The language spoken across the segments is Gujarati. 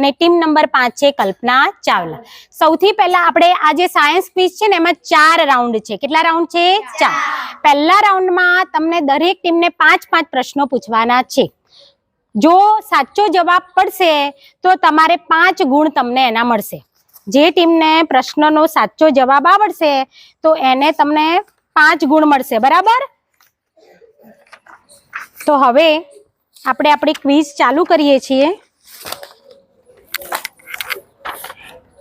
અને ટીમ નંબર પાંચ છે કલ્પના ચાવલા. સૌથી પહેલા આપણે આ જે સાયન્સ ક્વિઝ છે ને, એમાં ચાર રાઉન્ડ છે. કેટલા રાઉન્ડ છે? ચાર. પહેલા રાઉન્ડમાં તમને દરેક ટીમને પાંચ પાંચ પ્રશ્નો પૂછવાના છે. જો સાચો જવાબ પડશે, તો તમારે પાંચ ગુણ તમને એના મળશે. જે ટીમને પ્રશ્નનો સાચો જવાબ આવડશે, તો એને તમને પાંચ ગુણ મળશે. બરાબર? તો હવે આપણે આપણી ક્વિઝ ચાલુ કરીએ છીએ.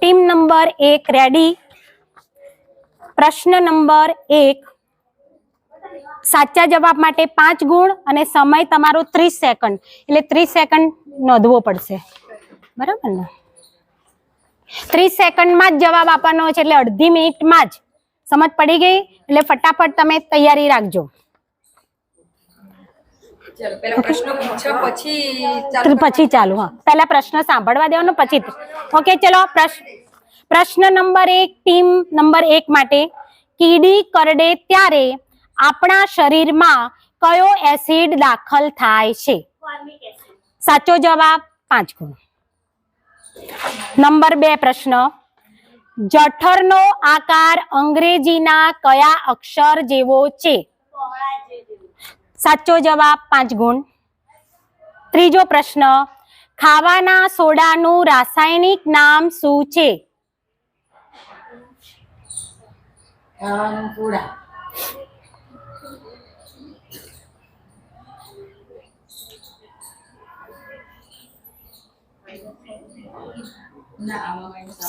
ટીમ નંબર એક રેડી પ્રશ્ન નંબર એક, સાચા જવાબ માટે પાંચ ગુણ અને સમય તમારો ત્રીસ સેકન્ડ એટલે ત્રીસ સેકન્ડ નોંધવો પડશે. બરાબર ને? ત્રીસ સેકન્ડમાં જ જવાબ આપવાનો છે, એટલે અડધી મિનિટમાં જ. સમજ પડી ગઈ? એટલે ફટાફટ તમે તૈયારી રાખજો. પૂછો પછી ચાલુ હા. પહેલા પ્રશ્ન સાંભળવા દેવાનો પછી ઓકે ચલો પ્રશ્ન પ્રશ્ન નંબર એક ટીમ નંબર એક માટે કીડી કરડે ત્યારે આપણા શરીરમાં કયો એસિડ દાખલ થાય છે? સાચો જવાબ પાંચ ગુણ. નંબર બે પ્રશ્ન. જઠરનો આકાર અંગ્રેજીના કયા અક્ષર જેવો છે? સાચો જવાબ પાંચ ગુણ. ત્રીજો પ્રશ્ન ખાવાના સોડાનું રાસાયણિક નામ શું છે.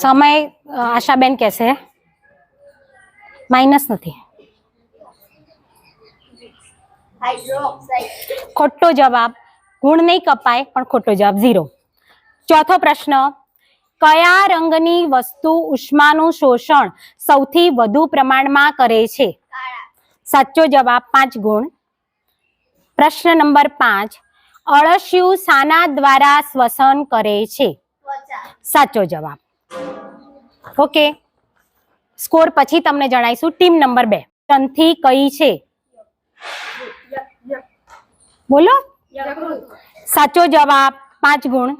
સમય આશાબેન કહેશે. માઇનસ નથી. ખોટો જવાબ. ગુણ નહીં કપાય, પણ ખોટો જવાબ ઝીરો. ચોથો પ્રશ્ન, કયા રંગની વસ્તુ ઉષ્માનું શોષણ સૌથી વધુ પ્રમાણમાં કરે છે? સાચો જવાબ, પાંચ ગુણ. પ્રશ્ન નંબર પાંચ, અળસિયું સાના દ્વારા શ્વસન કરે છે? સાચો જવાબ. ઓકે. સ્કોર પછી તમને જણાવીશું ટીમ નંબર બે. ટનથી કઈ છે? બોલો? સાચો જવાબ પાંચ ગુણ.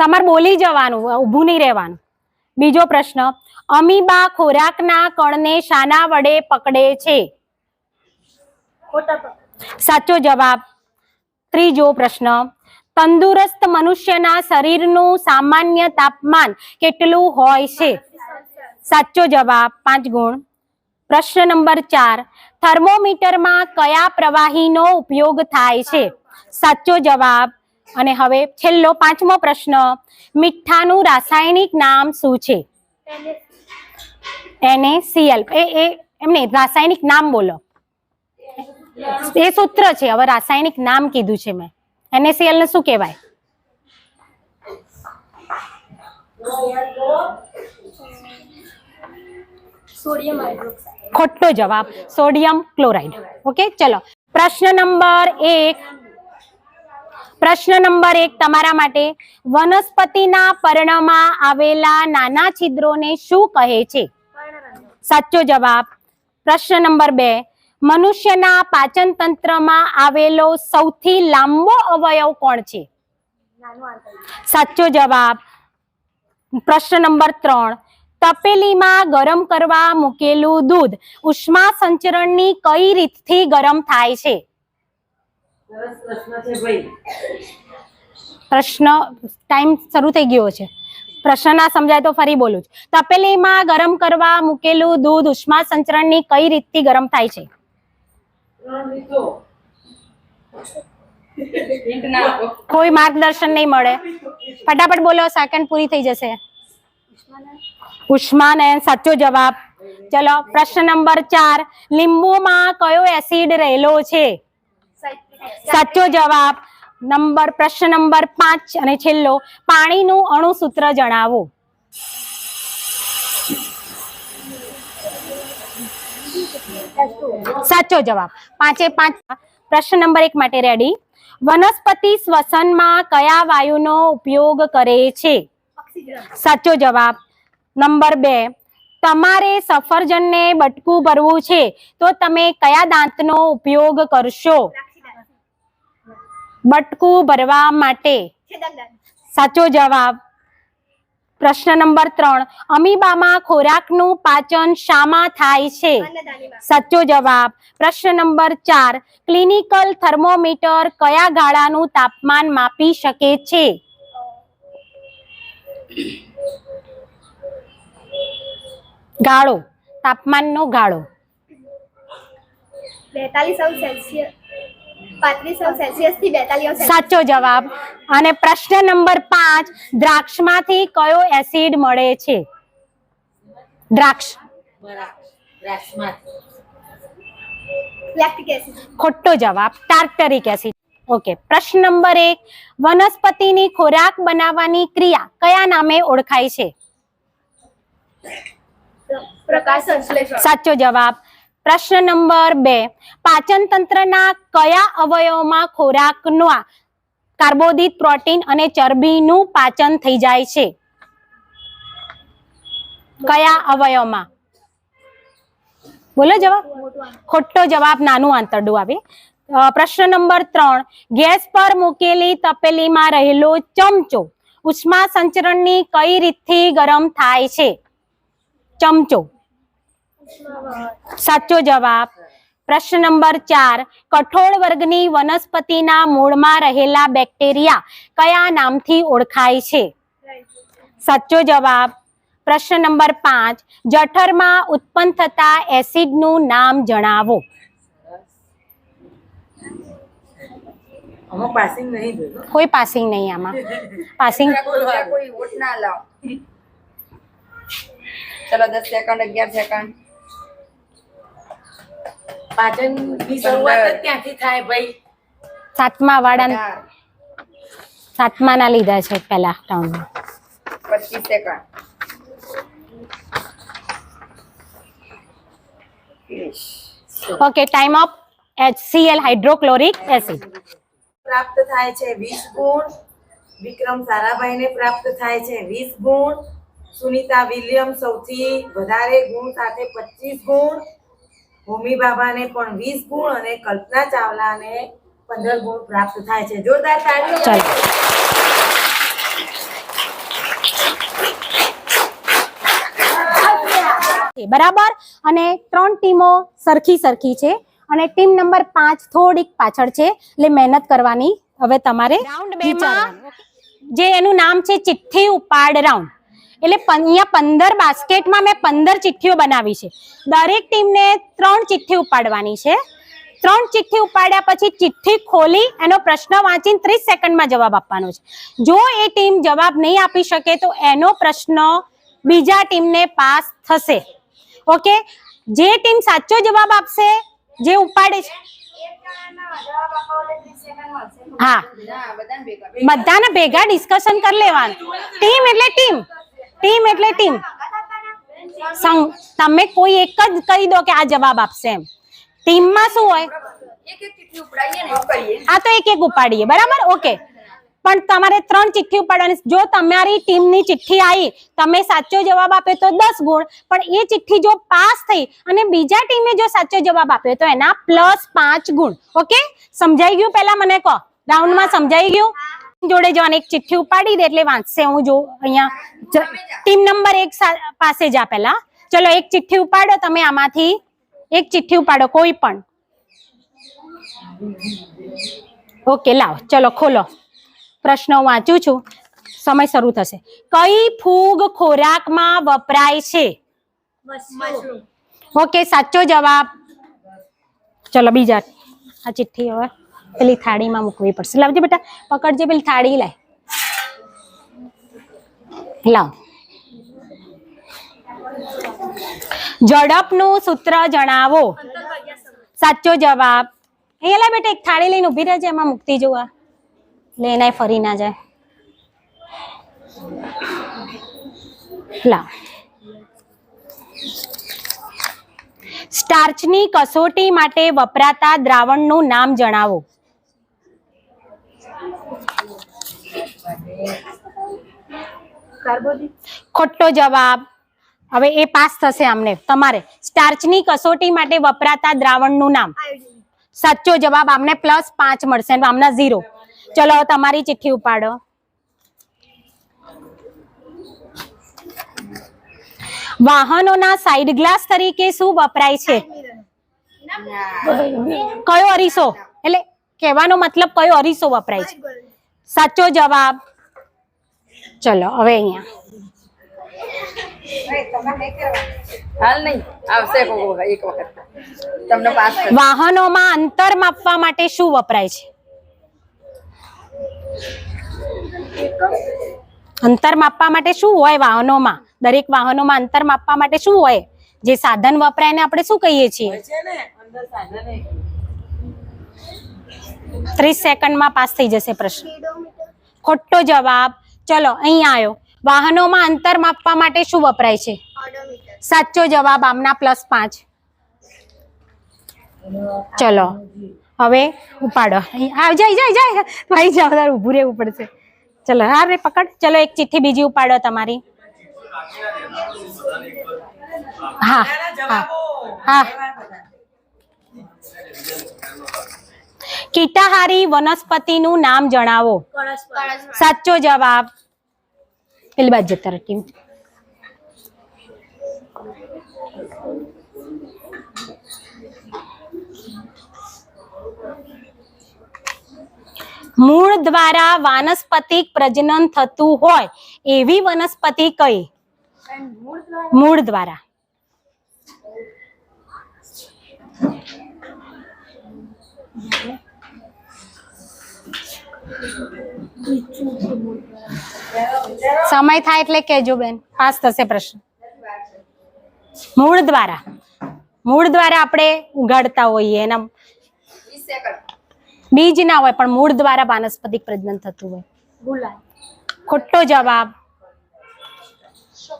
તમારે બોલી જવાનું ઊભું નહીં રહેવાનું. બીજો પ્રશ્ન અમીબા ખોરાકના કણને શાના વડે પકડે છે? સાચો જવાબ ત્રીજો પ્રશ્ન તંદુરસ્ત મનુષ્યના શરીરનું સામાન્ય તાપમાન કેટલું હોય છે? સાચો જવાબ પાંચ ગુણ. પ્રશ્ન નંબર ચાર થર્મોમીટરમાં કયા પ્રવાહીનો ઉપયોગ થાય છે? સાચો જવાબ અને હવે છેલ્લો પાંચમો પ્રશ્ન, મીઠાનું રાસાયણિક નામ શું છે? એને એ એ, એમને રાસાયણિક નામ બોલો. એ સૂત્ર છે, હવે રાસાયણિક નામ કીધું છે મેં. NaCl ને શું કહેવાય? ખોટો જવાબ સોડિયમ ક્લોરાઇડ. ઓકે ચલો. પ્રશ્ન નંબર એક. પ્રશ્ન નંબર એક તમારા માટે વનસ્પતિના પર્ણમાં આવેલા નાના છિદ્રોને શું કહે છે? સાચો જવાબ. પ્રશ્ન નંબર બે. મનુષ્યના પાચન તંત્રમાં આવેલો સૌથી લાંબો અવયવ કોણ છે? સાચો જવાબ. પ્રશ્ન નંબર ત્રણ. તપેલીમાં ગરમ કરવા મૂકેલું દૂધ ઉષ્મા સંચરણની કઈ રીતથી ગરમ થાય છે? પ્રશ્ન ટાઈમ શરૂ થઈ ગયો છે. પ્રશ્ન ના સમજાય તો ફરી બોલું છું. તપેલીમાં ગરમ કરવા મૂકેલું દૂધ ઉષ્મા સંચરણની કઈ રીતથી ગરમ થાય છે. કોઈ માર્ગદર્શન નહીં મળે. ફટાફટ બોલો સેકન્ડ પૂરી થઈ જશે. ઉષ્માનયન સાચો જવાબ. ચલો, પ્રશ્ન નંબર ચાર. લીંબુમાં કયો એસિડ રહેલો છે? સાચો જવાબ. નંબર, પ્રશ્ન નંબર પાંચ અને છેલ્લો. પાણીનું અણુસૂત્ર જણાવો. સાચો જવાબ. પાંચે પાંચ. પ્રશ્ન નંબર એક માટે રેડી વનસ્પતિ શ્વસનમાં કયા વાયુનો ઉપયોગ કરે છે? સાચો જવાબ. નંબર બે, તમારે સફરજનને બટકું ભરવું છે, તો તમે કયા દાંતનો ઉપયોગ કરશો? બટકું ભરવા માટે. સાચો જવાબ. પ્રશ્ન નંબર ત્રણ, અમીબામાં ખોરાકનું પાચન શામાં થાય છે? સાચો જવાબ. પ્રશ્ન નંબર ચાર, ક્લિનિકલ થર્મોમીટર કયા ગાળાનું તાપમાન માપી શકે છે? ગાળો તાપમાનનો ગાળો. બેતાલીસ અંશ સેલ્સિયસ પાંત્રીસ અંશ સેલ્સિયસથી બેતાલીસ સાચો જવાબ. અને પ્રશ્ન નંબર પાંચ દ્રાક્ષમાંથી કયો એસિડ મળે છે? દ્રાક્ષ. લેક્ટિક એસિડ ખોટો જવાબ ટાર્ટરિક એસિડ. ઓકે પ્રશ્ન નંબર એક વનસ્પતિની ખોરાક બનાવવાની ક્રિયા કયા નામે ઓળખાય છે? સાચો જવાબ. પ્રશ્ન નંબર બે પાચન તંત્રના કયા અવયવમાં ખોરાકનો કાર્બોદિત પ્રોટીન અને ચરબીનું પાચન થઈ જાય છે? કયા અવયવમાં? બોલો જવાબ. ખોટો જવાબ નાનું આંતરડું આવે. પ્રશ્ન નંબર ત્રણ. ગેસ પર મૂકેલી તપેલીમાં રહેલો ચમચો ઉષ્મા સંચરણની કઈ રીતથી ગરમ થાય છે? ચમચો. સાચો જવાબ. પ્રશ્ન નંબર ચાર. કઠોળ વર્ગની વનસ્પતિના મૂળમાં રહેલા બેક્ટેરિયા કયા નામથી ઓળખાય છે? સાચો જવાબ. પ્રશ્ન નંબર પાંચ. જઠરમાં ઉત્પન્ન થતા એસિડનું નામ જણાવો. આમાં પાસિંગ નહીં જોયું કોઈ પાસિંગ નહીં આમાં. પાસિંગ કોઈ વોટ ના લાવ. ચલો દસ સેકન્ડ અગિયાર સેકન્ડ પાચનની શરૂઆત ક્યાંથી થાય ભાઈ? સાતમા વાળા સાતમાના સાતમા ના લીધા છે પહેલા ટાઉન પચીસ second okay time up HCl hydrochloric acid પ્રાપ્ત થાય છે વીસ ગુણ. વિક્રમ સારાભાઈને પ્રાપ્ત થાય છે વીસ ગુણ. સુનિતા વિલિયમ સૌથી વધારે ગુણ સાથે પચીસ ગુણ. હોમી બાબાને પણ વીસ ગુણ અને કલ્પના ચાવલાને પંદર ગુણ પ્રાપ્ત થાય છે. જોરદાર તાળીઓ બરાબર? અને ત્રણ ટીમો સરખી સરખી છે. અને ટીમ નંબર પાંચ થોડીક પાછળ છે એટલે મહેનત કરવાની હવે તમારે રાઉન્ડ બે જે એનું નામ છે ચિઠ્ઠી ઉપાડ રાઉન્ડ એટલે અહીંયા પંદર બાસ્કેટમાં મેં પંદર ચિઠ્ઠીઓ બનાવી છે. દરેક ટીમને ત્રણ ચિઠ્ઠી ઉપાડવાની છે. ત્રણ ચિઠ્ઠી ઉપાડ્યા પછી ચિઠ્ઠી ખોલી એનો પ્રશ્ન વાંચીને ત્રીસ સેકન્ડમાં જવાબ આપવાનો છે. જો એ ટીમ જવાબ નહીં આપી શકે તો એનો પ્રશ્ન બીજા ટીમને પાસ થશે. ઓકે? જે ટીમ સાચો જવાબ આપશે જે ઉપાડે છે. હા. બધાને ભેગા ડિસ્કશન કરી લેવાનું. ટીમ એટલે ટીમ ટીમ એટલે ટીમ તમે કોઈ એક જ કહી દો કે આ જવાબ આપશે એમ. ટીમમાં શું હોય? આ તો એક એક ઉપાડીએ. બરાબર? ઓકે પણ તમારે ત્રણ ચિઠ્ઠી ઉપાડવાની જો તમારી ટીમની ચિઠ્ઠી આવી, તમે સાચો જવાબ આપ્યો તો દસ ગુણ, પણ એ ચિઠ્ઠી જો પાસ થઈ અને બીજા ટીમે જો સાચો જવાબ આપ્યો તો એના પ્લસ પાંચ ગુણ. ઓકે? સમજાઈ ગયું પહેલા મને કહો? રાઉન્ડમાં સમજાઈ ગયું? જોડે જવાની એક ચિઠ્ઠી ઉપાડી દે એટલે વાંચશે. હું જો અહીંયા ટીમ નંબર એક પાસે જા પહેલા. ચલો, એક ચિઠ્ઠી ઉપાડો તમે આમાંથી. એક ચિઠ્ઠી ઉપાડો, કોઈ પણ. ઓકે, લાવ. ચલો, ખોલો. પ્રશ્ન વાંચું છું. સમય શરૂ થશે. કઈ ફૂગ ખોરાકમાં વપરાય છે? ઓકે સાચો જવાબ. ચલો બીજા. આ ચિઠ્ઠી હવે પેલી થાળીમાં મૂકવી પડશે. લાવજે બેટા પકડજે પેલી થાળી લાય. લાવ. ઝડપનું સૂત્ર જણાવો. સાચો જવાબ. અહીંયા લે બેટા એક થાળી લઈને ઊભી રહેજે એમાં મૂકતી જોવા એટલે એનાય ફરી ના જાય. લાવ. સ્ટાર્ચની કસોટી માટે વપરાતા દ્રાવણનું નામ જણાવો. ખોટો જવાબ. હવે એ પાસ થશે આમને તમારે. સ્ટાર્ચની કસોટી માટે વપરાતા દ્રાવણનું નામ. સાચો જવાબ આમને પ્લસ પાંચ મળશે આમના ઝીરો ચલો તમારી ચિઠ્ઠી ઉપાડો. વાહનોના સાઈડ ગ્લાસ તરીકે શું વપરાય છે? કયો અરીસો? એટલે કહેવાનો મતલબ કયો અરીસો વપરાય છે? સાચો જવાબ. ચલો હવે અહીંયા. વાહનોમાં અંતર માપવા માટે શું વપરાય છે? અંતર માપવા માટે શું હોય વાહનોમાં? દરેક વાહનોમાં અંતર માપવા માટે શું હોય? જે સાધન વપરાય આપણે શું કહીએ છીએ. ત્રીસ સેકન્ડમાં પાસ થઈ જશે પ્રશ્ન. ખોટો જવાબ. ચલો અહીંયા આવ્યો વાહનોમાં અંતર માપવા માટે શું વપરાય છે? સાચો જવાબ આમના પ્લસ પાંચ. ચલો. હવે ઉપાડો. આવ જાય જાય જાય. ભાઈ જાવ તારે ઊભું રહેવું પડશે. ચલો હા રે પકડ. ચલો એક ચિઠ્ઠી બીજી ઉપાડો તમારી. હા હા હા. કીટાહારી વનસ્પતિનું નામ જણાવો. સાચો જવાબ. પેલી બાજુ ટીમ. મૂળ દ્વારા વાનસ્પતિક પ્રજનન થતું હોય એવી વનસ્પતિ કઈ? મૂળ દ્વારા. સમય થાય એટલે કહેજો બેન, પાસ થશે પ્રશ્ન. મૂળ દ્વારા. મૂળ દ્વારા આપણે ઉગાડતા હોઈએ એના. બીજ ના હોય પણ મૂળ દ્વારા વાનસ્પતિક પ્રજનન થતું હોય. ખોટો જવાબ.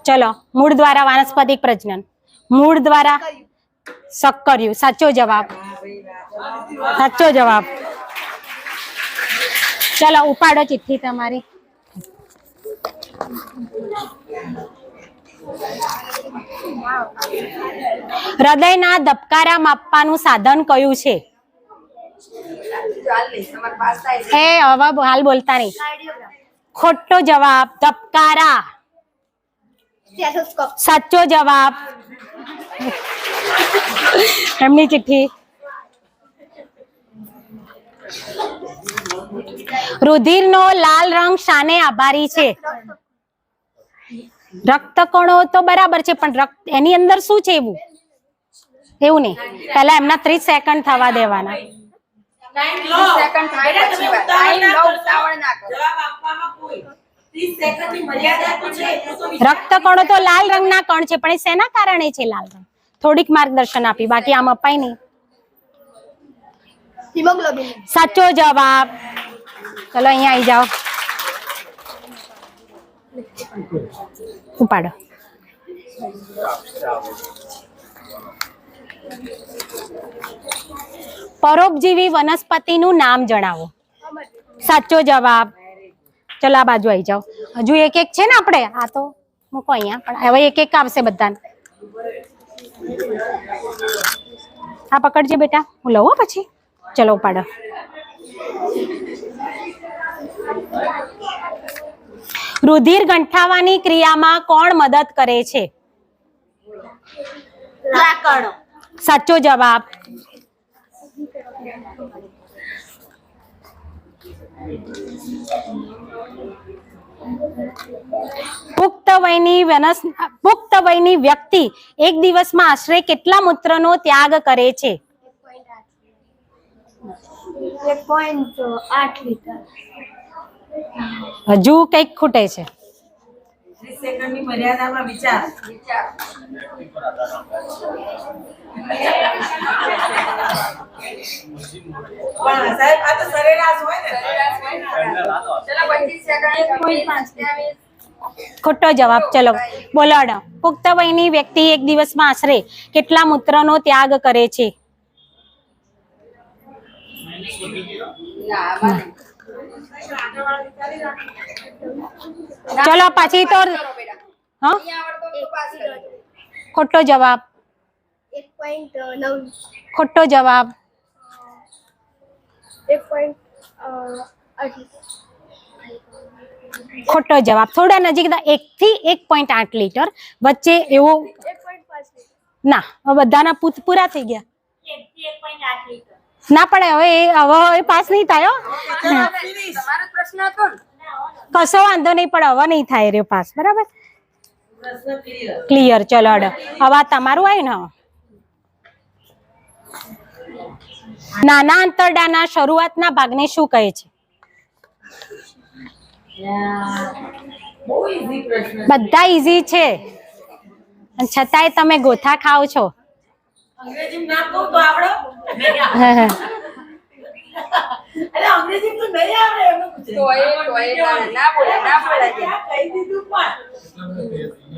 ચલો મૂળ દ્વારા વાનસ્પતિક પ્રજનન. મૂળ દ્વારા સક્કર્યું સાચો જવાબ. સાચો જવાબ. ચલો ઉપાડો ચિઠ્ઠી તમારી. હૃદયના ધબકારા માપવાનું સાધન કયું છે ચાલ નહીં તમારે પાસ થાય છે એ હવે હાલ બોલતા નહીં. ખોટો જવાબ, ધબકારા. સાચો જવાબ. એમની ચિઠ્ઠી. રુધિરનો લાલ રંગ શાને આભારી છે? રક્તકણો તો બરાબર છે, પણ રક્ત, એની અંદર શું છે એવું? એવું નહીં. પહેલા એમના ત્રીસ સેકન્ડ થવા દેવાના. વીસ સેકન્ડ થાય પછી વાત. ટાઈમ લો ઉતાવળ ના કરો. જવાબ આપવામાં કોઈ. 30 સેકન્ડની મર્યાદા તો રક્તકણો લાલ રંગના કણ છે પણ એ શેના કારણે છે લાલ રંગ? થોડીક માર્ગદર્શન આપી બાકી આમ અપાય નહીં. હિમોગ્લોબિન. સાચો જવાબ. ચલો અહીંયા આવી જાઓ. ઉપાડો. પરોપજીવી વનસ્પતિનું નામ જણાવો. સાચો જવાબ. ચલો, આ બાજુ આવી જાઓ. હજુ એક એક છે ને આપણે? આ તો મૂકો અહીંયા, પણ હવે એક એક આવશે બધાને. આ પકડજે બેટા. હું લઉં હો પછી. ચલો, ઉપાડો. રુધિર ગંઠાવાની ક્રિયામાં કોણ મદદ કરે છે? સાચો જવાબ. પુખ્ત વયની વનસ પુખ્ત વયની વ્યક્તિ એક દિવસમાં આશરે કેટલા મૂત્રનો ત્યાગ કરે છે? હજુ કંઈક ખૂટે છે. 30 સેકન્ડની મર્યાદામાં વિચાર વિચાર પણ સાહેબ આ તો સરેરાશ હોય ને સરેરાશ હોય ને. ચલો પચીસ સેકન્ડ છવ્વીસ, સત્યાવીસ. ખોટો જવાબ ચલો બોલાડો પુખ્ત વયની વ્યક્તિ એક દિવસમાં આશરે કેટલા મૂત્રનો ત્યાગ કરે છે. ચલો પછી તો. ખોટો જવાબ. ખોટો જવાબ. ખોટો જવાબ. થોડા નજીક એક થી એક પોઈન્ટ આઠ લીટર વચ્ચે એવો ના બધાના પૂત પૂરા થઈ ગયા. ના પડે હવે એ- હવે પાસ નહીં થાય કશો વાંધો નહીં પણ હવે નહીં થાય રહ્યો પાસ બરાબર? ક્લિયર ચલો અડ હવે તમારું આવ્યું ને નાના અંતરડાના શરૂઆતના ભાગને શું કહે છે? બધા ઈઝી છે. અને છતાંય તમે ગોથા ખાઓ છો. અંગ્રેજી ના કહું તો આવડો? અરે અંગ્રેજી તો નહીં આવડે એનું પૂછે. તોય તોય ના- ના બોલે ના બોલે. કહી દીધું પણ.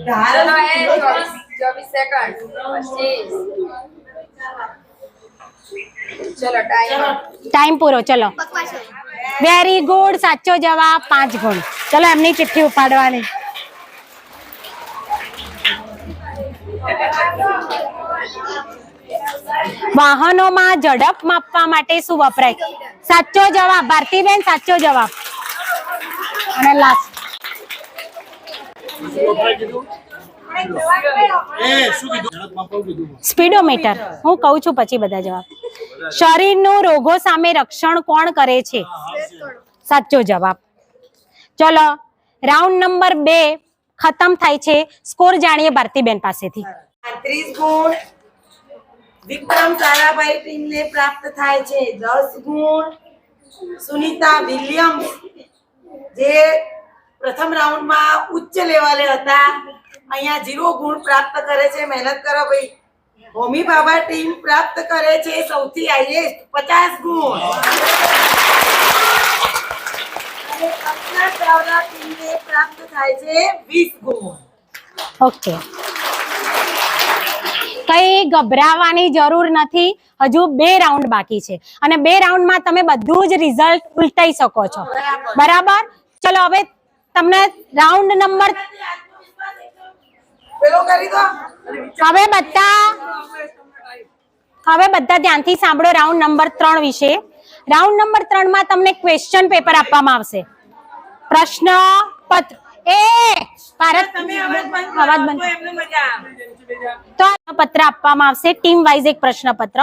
ધારો એ ચોવીસ ચોવીસ સેકન્ડ પચીસ. ચલો ટાઈમ ટાઈમ પૂરો ચલો. વેરી ગુડ સાચો જવાબ પાંચ ગુણ. ચલો એમની ચિઠ્ઠી ઉપાડવાની. વાહનોમાં ઝડપ માપવા માટે શું વપરાય? સાચો જવાબ ભારતીબેન સાચો જવાબ. અને લાસ્ટ સ્પીડોમીટર. હું કહું છું પછી બધા જવાબ. શરીરનું રોગો સામે રક્ષણ કોણ કરે છે? સાચો જવાબ. ચલો રાઉન્ડ નંબર બે ખતમ થાય છે. સ્કોર જાણીએ ભારતીબેન પાસેથી. ગુણ વિક્રમ સારાભાઈ ટીમને પ્રાપ્ત થાય છે. દસ ગુણ સુનિતા વિલિયમ્સ, જે પ્રથમ રાઉન્ડમાં ઉચ્ચ લેવલે હતા. અહીંયા ઝીરો ગુણ પ્રાપ્ત કરે છે. મહેનત કરો ભાઈ. હોમી બાબા ટીમ પ્રાપ્ત કરે છે સૌથી હાઈએસ્ટ પચાસ ગુણ. પ્રાપ્ત થાય છે વીસ ગુણ. ઓકે કઈ ગભરાવાની જરૂર નથી. હજુ બે રાઉન્ડ બાકી છે. અને બે રાઉન્ડમાં તમે બધું જ રિઝલ્ટ ઉલટાઈ શકો છો. બરાબર? ચલો હવે તમને રાઉન્ડ નંબર હવે બધા હવે બધા ધ્યાનથી સાંભળો રાઉન્ડ નંબર ત્રણ વિશે. રાઉન્ડ નંબર ત્રણમાં તમને ક્વેશ્ચન પેપર આપવામાં આવશે. પ્રશ્ન પત્ર. એ ભારત તમે અવાજ બંધ તો પત્ર આપવામાં આવશે ટીમ વાઇઝ એક પ્રશ્નપત્ર.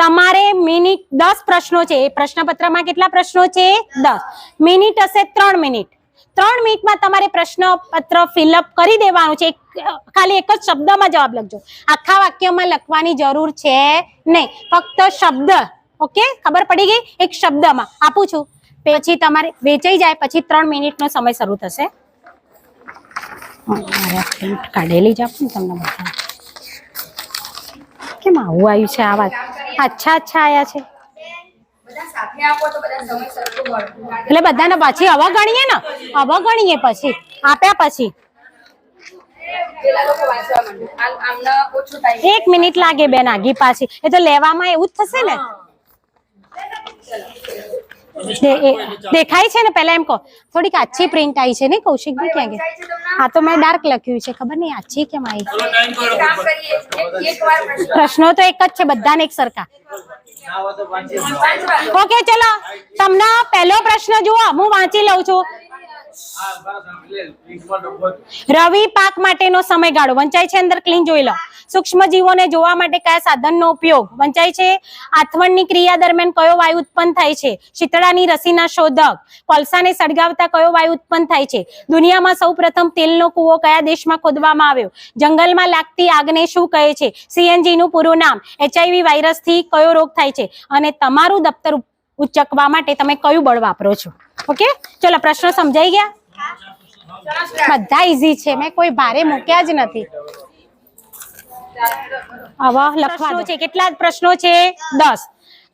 તમારે મિનિટ દસ પ્રશ્નો છે એ પ્રશ્નપત્રમાં કેટલા પ્રશ્નો છે? દસ. મિનિટ હશે ત્રણ મિનિટ. ત્રણ મિનિટમાં તમારે પ્રશ્નપત્ર ફિલઅપ કરી દેવાનું છે. ખાલી એક જ શબ્દમાં જવાબ લખજો. આખા વાક્યમાં લખવાની જરૂર છે નહીં. ફક્ત શબ્દ ઓકે? ખબર પડી ગઈ? એક શબ્દમાં. આપું છું. પછી તમારે વેચાઈ જાય પછી ત્રણ મિનિટનો સમય શરૂ થશે. પ્રિન્ટ કાઢેલી જ આપું તમને બધા કેમ આવું આવ્યું છે આ વાત? અચ્છા અચ્છા આયા છે. એટલે બધાને પછી હવા ગણીએ ને? હવા ગણીએ પછી, આપ્યા પછી. એક મિનિટ લાગે બેન આગી પાછી. એ તો લેવામાં એવું જ થશે ને? દેખાય છે ને પેલા એમ કહો. થોડીક આછી પ્રિન્ટ આવી છે ને કૌશિકભાઈ ક્યાં ગયા? આ તો મેં ડાર્ક લખ્યું છે ખબર નહીં આછી કેમ આવી પ્રશ્નો. તો એક જ છે બધાને એક સરખા. ઓકે ચલો. તમને પહેલો પ્રશ્ન જુઓ હું વાંચી લઉં છું. રવિ પાક માટેનો સમયગાળો. વંચાય છે અંદર ક્લીન જોઈ લો. સૂક્ષ્મ જીવોને જોવા માટે કયા સાધનનો ઉપયોગ? વંચાય છે? આથવણની ક્રિયા દરમિયાન કયો વાયુ ઉત્પન્ન થાય છે? શીતળાની રસીના શોધક. કોલસાને સળગાવતા કયો વાયુ ઉત્પન્ન થાય છે? દુનિયામાં સૌપ્રથમ તેલનો કૂવો કયા દેશમાં ખોદવામાં આવ્યો? જંગલમાં લાગતી આગને શું કહે છે? સીએનજી નું પૂરું નામ. એચઆઈવી વાયરસથી કયો રોગ થાય છે? અને તમારું દફતર ઉ- ઉચકવા માટે તમે કયું બળ વાપરો છો? ઓકે? ચલો પ્રશ્ન સમજાઈ ગયા? બધા ઈઝી છે. મેં કોઈ ભારે મૂક્યા જ નથી. હવે છે. કેટલા પ્રશ્નો છે? દસ.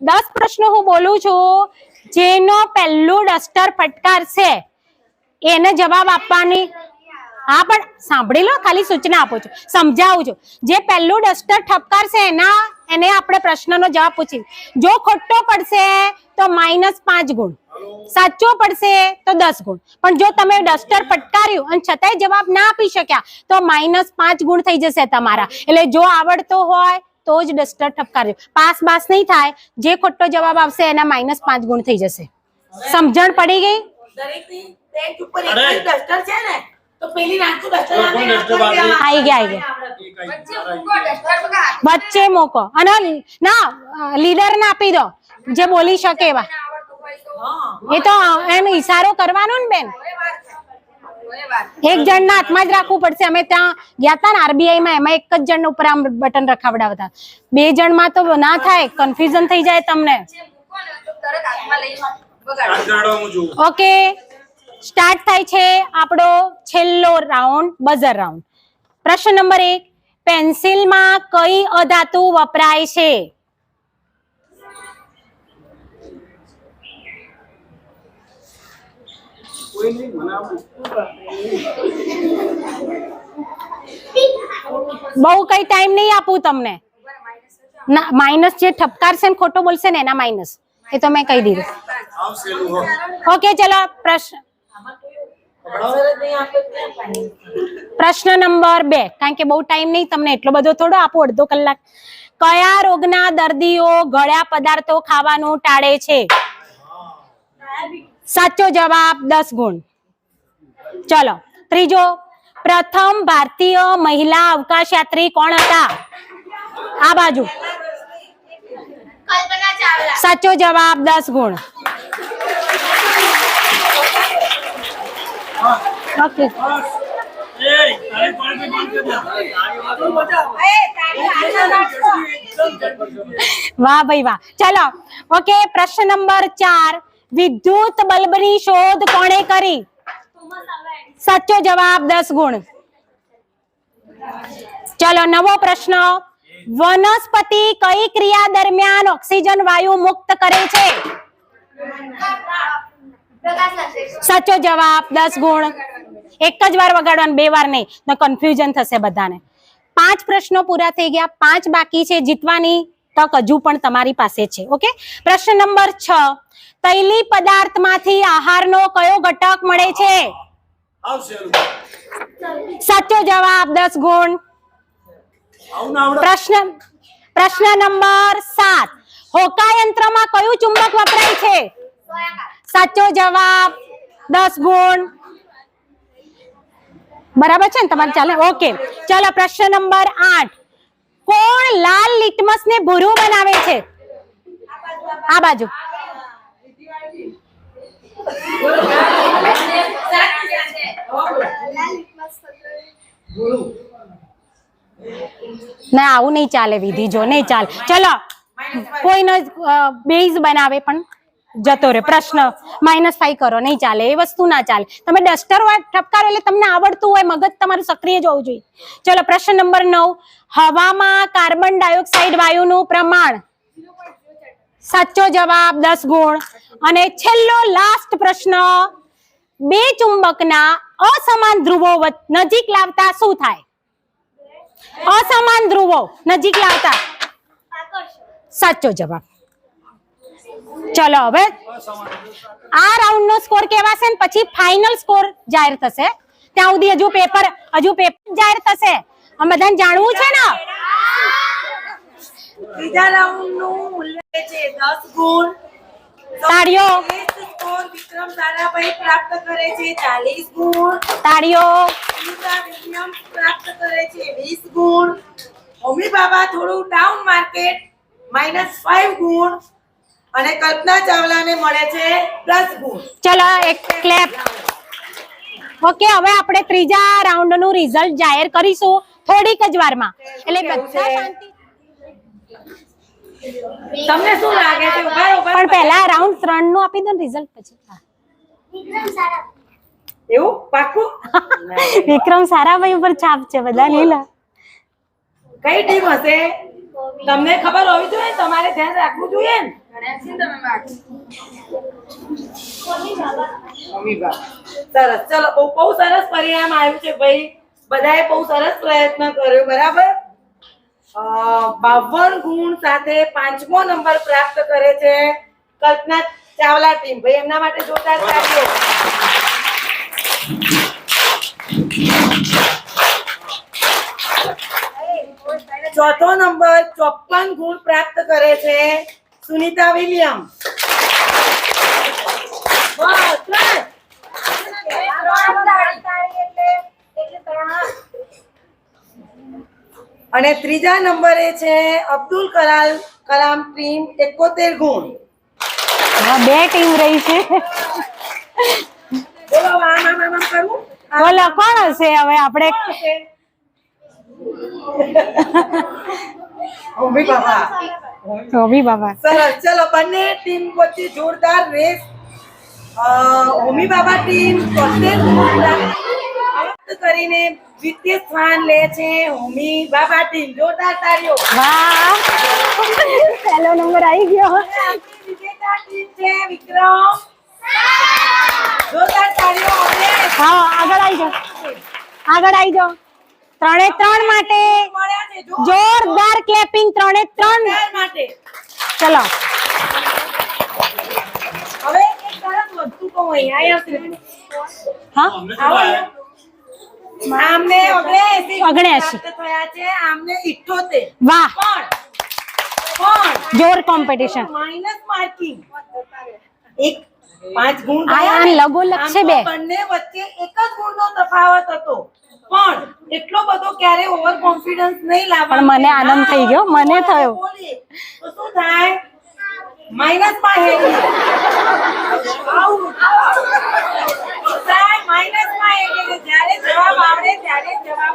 દસ પ્રશ્નો હું બોલું છું જેનો પહેલું ડસ્ટર ફટકારશે એને જવાબ આપવાની. હા પણ સાંભળી લો ખાલી સૂચના આપું છું. સમજાવું છું. જે પહેલું ડસ્ટર ઠપકારશે એના એને આપણે પ્રશ્નનો જવાબ પૂછી જો ખોટો પડશે તો માઇનસ પાંચ ગુણ. સાચો પડશે તો દસ ગુણ. પણ જો તમે ડસ્ટર પટકાર્યું અને છતાંય જવાબ ના આપી શક્યા તો માઇનસ પાંચ ગુણ થઈ જશે તમારા. એટલે જો આવડતો હોય તો જ ડસ્ટર ઠપકારજો પાસ બાસ નહીં થાય જે ખોટો જવાબ આવશે એના માઇનસ પાંચ ગુણ થઈ જશે. સમજણ પડી ગઈ? દરેકની ઉપર એક ડસ્ટર છે ને? તો પેલી નાખતું ડસ્ટર આવી ગયા, આઈ ગયા. વચ્ચે મૂકો અને ના લીડર ને આપી દો. જે બોલી શકે એવા. એ તો એમ ઈશારો કરવાનો ને બેન. એક જણ ના હાથમાં જ રાખવું પડશે. અમે ત્યાં ગયા હતા ને આરબીઆઈ માં. એમાં એક જ જણ ઉપર આમ બટન રખાવડાવતા. બે જણમાં તો ના થાય. કન્ફ્યુઝન થઈ જાય તમને. ઓકે સ્ટાર્ટ થાય છે આપણો છેલ્લો રાઉન્ડ બઝર રાઉન્ડ પ્રશ્ન નંબર એક પેન્સિલમાં કઈ અધાતુ વપરાય છે. બહુ કઈ ટાઈમ નહીં આપું તમને ના માઇનસ જે ઠપકારશે ને ખોટો બોલશે ને એના માઇનસ એ તો મેં કહી દીધું. ઓકે ચલો પ્રશ્ન ડસ્ટર જ નહીં આપે તો કેમ પાણી? પ્રશ્ન નંબર બે, કારણ કે બહુ ટાઈમ નહીં, તમને એટલો બધો થોડો આપો, અડધો કલાક. કયા રોગના દર્દીઓ ગળ્યા પદાર્થો ખાવાનું ટાળે છે? સાચો જવાબ, દસ ગુણ. ચલો, ત્રીજો. પ્રથમ ભારતીય મહિલા અવકાશયાત્રી કોણ હતા? આ બાજુ. સાચો જવાબ, દસ ગુણ. દે. વાહ ભાઈ વાહ. ચલો, ઓકે, પ્રશ્ન નંબર ચાર. વિદ્યુત બલ્બની શોધ કોણે કરી? સાચો જવાબ દસ ગુણ. ચલો, નવો પ્રશ્ન. વનસ્પતિ કઈ ક્રિયા દરમિયાન ઓક્સિજન વાયુ મુક્ત કરે છે? સાચો જવાબ દસ ગુણ. એક જ વાર વગાડવાનું બે વાર નહીં. તો કન્ફ્યુઝન થશે બધાને. પાંચ પ્રશ્નો પૂરા થઈ ગયા. પાંચ બાકી છે. જીતવાની તક હજુ પણ તમારી પાસે છે. ઓકે? પ્રશ્ન નંબર છ. તૈલી પદાર્થમાંથી આહારનો કયો ઘટક મળે છે? સાચો જવાબ દસ ગુણ. આવું ના આવડે. પ્રશ્ન પ્રશ્ન નંબર સાત. હોકા યંત્રમાં કયું ચુંબક વપરાય છે? સાચો જવાબ દસ ગુણ. બરાબર છે ને તમારે ચાલે? ઓકે. ચાલો, પ્રશ્ન નંબર આઠ. કોણ લાલ લિટમસ ને ભૂરું બનાવે છે? આ બાજુ. ના, આવું નહીં ચાલે, વિધિ જો નહીં ચાલે. ચલો, કોઈનો બેઝ બનાવે પણ. જતો રહે પ્રશ્ન માઇનસ ફાઈવ કરો, નહીં ચાલે, એ વસ્તુ ના ચાલે. તમે ડસ્ટર ઠપકારો એટલે તમને આવડતું હોય, મગજ તમારું સક્રિય જ હોવું જોઈએ. ચલો, પ્રશ્ન નંબર નવ. હવામાં કાર્બન ડાયોક્સાઇડ વાયુનું પ્રમાણ? સાચો જવાબ, દસ ગુણ. અને છેલ્લો લાસ્ટ પ્રશ્ન. બે ચુંબકના અસમાન ધ્રુવો નજીક લાવતા શું થાય? અસમાન ધ્રુવો નજીક લાવતા? સાચો જવાબ. ચલો હવે આ રાઉન્ડ નો સ્કોર કેવાશે ને પછી ફાઇનલ સ્કોર જાહેર થશે. ત્યાં સુધી હજુ પેપર હજુ પેપર જાહેર થશે. અમે બધાને જાણવું છે ને? બીજા રાઉન્ડનું મૂલ્ય છે 10 ગુણ. તાળીઓ. સ્કોર વિક્રમ સારાભાઈ પ્રાપ્ત કરે છે ચાલીસ ગુણ. તાળીઓ. સુનિતા વિક્રમ પ્રાપ્ત કરે છે 20 ગુણ. હોમી બાબા થોડું ડાઉન માર્કેટ માઇનસ ફાઈવ ગુણ. અને કલ્પના ચાવલાને મળે છે પ્લસ ગુણ. ચલો એક ક્લેપ ઓકે હવે આપણે ત્રીજા રાઉન્ડનું રિઝલ્ટ જાહેર કરીશું થોડીક જ વારમાં. એટલે બધા શાંતિ. તમને શું લાગે છે? ઊભા ઊભા પણ પહેલા રાઉન્ડ 3 નું આપી દો ને રિઝલ્ટ પછી. વિક્રમ સારા એવું? પાકું વિક્રમ સારાભાઈ ઉપર છાપ છે બધા લીલા. કઈ ટીમ હશે? તમને ખબર હોવી જોઈએ તમારે ધ્યાન રાખવું જોઈએ ને. સરસ. ચલો, બહુ સરસ પરિણામ આવ્યું છે ભાઈ. બધાએ બહુ સરસ પ્રયત્ન કર્યો, બરાબર? બાવન ગુણ સાથે પાંચમો નંબર પ્રાપ્ત કરે છે કલ્પના ચાવલા ટીમ ભાઈ, એમના માટે જોરદાર તાળીઓ ચોથો નંબર ચોપન ગુણ પ્રાપ્ત કરે છે સુનિતા વિલિયમ. અને ત્રીજા નંબરે છે અબ્દુલ કલામ કલામ ટીમ એકોતેર ગુણ. હા બે ટીમ રહી છે. બોલો આમ આમ આમ આમ કરું બોલો કોણ હશે? હવે આપણે હોમી બાબા. ધોબી બાબા. સરસ ચલો બંને ટીમ વચ્ચે જોરદાર રેસ હોમી બાબા ટીમ કરીને દ્વિતીય સ્થાન લે છે હોમી બાબા ટીમ જોરદાર તારીઓ વાહ! પહેલો નંબર આવી ગયો. વિજેતા ટીમ છે વિક્રમ. જોરદાર તારીઓ હા આગળ આવી જાઓ. આગળ આવી જાઓ. ત્રણે ત્રણ માટે જોરદાર ક્લેપિંગ ત્રણે ત્રણ. માટે. ચલો. હવે એક તરફ વસ્તુ કહું અહીંયા અહીંયા હા? અમને કેટલા આયા? આમને ઓગણએંસી ઓગણએંસી. થયા છે આમને ઇઠ્ઠોતેર વાહ. પણ પણ જોર કોમ્પિટિશન માઇનસ માર્કિંગ એક પાંચ ગુણ આ ગયા આમ ને. લગોલગ છે બે. બંને વચ્ચે એક જ ગુણનો તફાવત હતો. પણ એટલો બધો ક્યારે ઓવર કોન્ફિડન્સ નહીં લાવવાનો. પણ મને આનંદ થઈ ગયો, મને થયો. તો શું થાય? માઇનસમાં હે માઇનસમાં હેડી જ્યારે જવાબ આવડે ત્યારે જવાબ